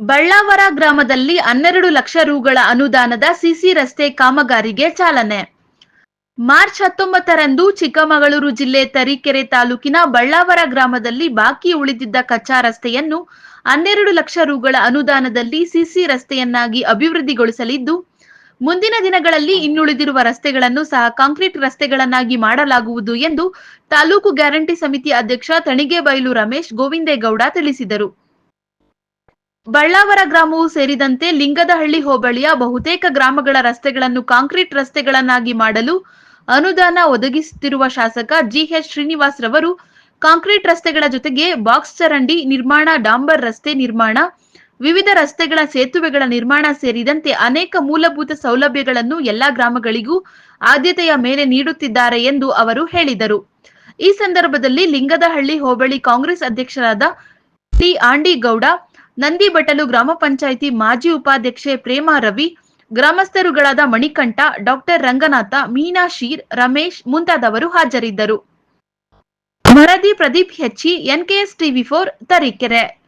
ಬಳ್ಳಾವರ ಗ್ರಾಮದಲ್ಲಿ ಹನ್ನೆರಡು ಲಕ್ಷ ರುಗಳ ಅನುದಾನದ ಸಿಸಿ ರಸ್ತೆ ಕಾಮಗಾರಿಗೆ ಚಾಲನೆ. ಮಾರ್ಚ್ ಹತ್ತೊಂಬತ್ತರಂದು ಚಿಕ್ಕಮಗಳೂರು ಜಿಲ್ಲೆ ತರೀಕೆರೆ ತಾಲೂಕಿನ ಬಳ್ಳಾವರ ಗ್ರಾಮದಲ್ಲಿ ಬಾಕಿ ಉಳಿದಿದ್ದ ಕಚ್ಚಾ ರಸ್ತೆಯನ್ನು ಹನ್ನೆರಡು ಲಕ್ಷ ರುಗಳ ಅನುದಾನದಲ್ಲಿ ಸಿಸಿ ರಸ್ತೆಯನ್ನಾಗಿ ಅಭಿವೃದ್ಧಿಗೊಳಿಸಲಿದ್ದು, ಮುಂದಿನ ದಿನಗಳಲ್ಲಿ ಇನ್ನುಳಿದಿರುವ ರಸ್ತೆಗಳನ್ನು ಸಹ ಕಾಂಕ್ರೀಟ್ ರಸ್ತೆಗಳನ್ನಾಗಿ ಮಾಡಲಾಗುವುದು ಎಂದು ತಾಲೂಕು ಗ್ಯಾರಂಟಿ ಸಮಿತಿ ಅಧ್ಯಕ್ಷ ತಣಿಗೇಬೈಲು ರಮೇಶ್ ಗೋವಿಂದೇಗೌಡ ತಿಳಿಸಿದರು. ಬಳ್ಳಾವರ ಗ್ರಾಮವು ಸೇರಿದಂತೆ ಲಿಂಗದಹಳ್ಳಿ ಹೋಬಳಿಯ ಬಹುತೇಕ ಗ್ರಾಮಗಳ ರಸ್ತೆಗಳನ್ನು ಕಾಂಕ್ರೀಟ್ ರಸ್ತೆಗಳನ್ನಾಗಿ ಮಾಡಲು ಅನುದಾನ ಒದಗಿಸುತ್ತಿರುವ ಶಾಸಕ ಜಿಎಚ್ ಶ್ರೀನಿವಾಸ್ ರವರು ಕಾಂಕ್ರೀಟ್ ರಸ್ತೆಗಳ ಜೊತೆಗೆ ಬಾಕ್ಸ್ ಚರಂಡಿ ನಿರ್ಮಾಣ, ಡಾಂಬರ್ ರಸ್ತೆ ನಿರ್ಮಾಣ, ವಿವಿಧ ರಸ್ತೆಗಳ ಸೇತುವೆಗಳ ನಿರ್ಮಾಣ ಸೇರಿದಂತೆ ಅನೇಕ ಮೂಲಭೂತ ಸೌಲಭ್ಯಗಳನ್ನು ಎಲ್ಲಾ ಗ್ರಾಮಗಳಿಗೂ ಆದ್ಯತೆಯ ಮೇಲೆ ನೀಡುತ್ತಿದ್ದಾರೆ ಎಂದು ಅವರು ಹೇಳಿದರು. ಈ ಸಂದರ್ಭದಲ್ಲಿ ಲಿಂಗದಹಳ್ಳಿ ಹೋಬಳಿ ಕಾಂಗ್ರೆಸ್ ಅಧ್ಯಕ್ಷರಾದ ಟಿ ಆಂಡಿಗೌಡ ನಂದಿಬಟ್ಟಲು ಗ್ರಾಮ ಪಂಚಾಯಿತಿ ಮಾಜಿ ಉಪಾಧ್ಯಕ್ಷೆ ಪ್ರೇಮಾ ರವಿ, ಗ್ರಾಮಸ್ಥರುಗಳಾದ ಮಣಿಕಂಠ, ಡಾಕ್ಟರ್ ರಂಗನಾಥ, ಮೀನಾ ಶೀರ್, ರಮೇಶ್ ಮುಂತಾದವರು ಹಾಜರಿದ್ದರು. ವರದಿ ಪ್ರದೀಪ್ ಹೆಚ್ಚಿ ಎನ್ಕೆಎಸ್ ಟಿವಿ ಫೋರ್ ತರೀಕೆರೆ.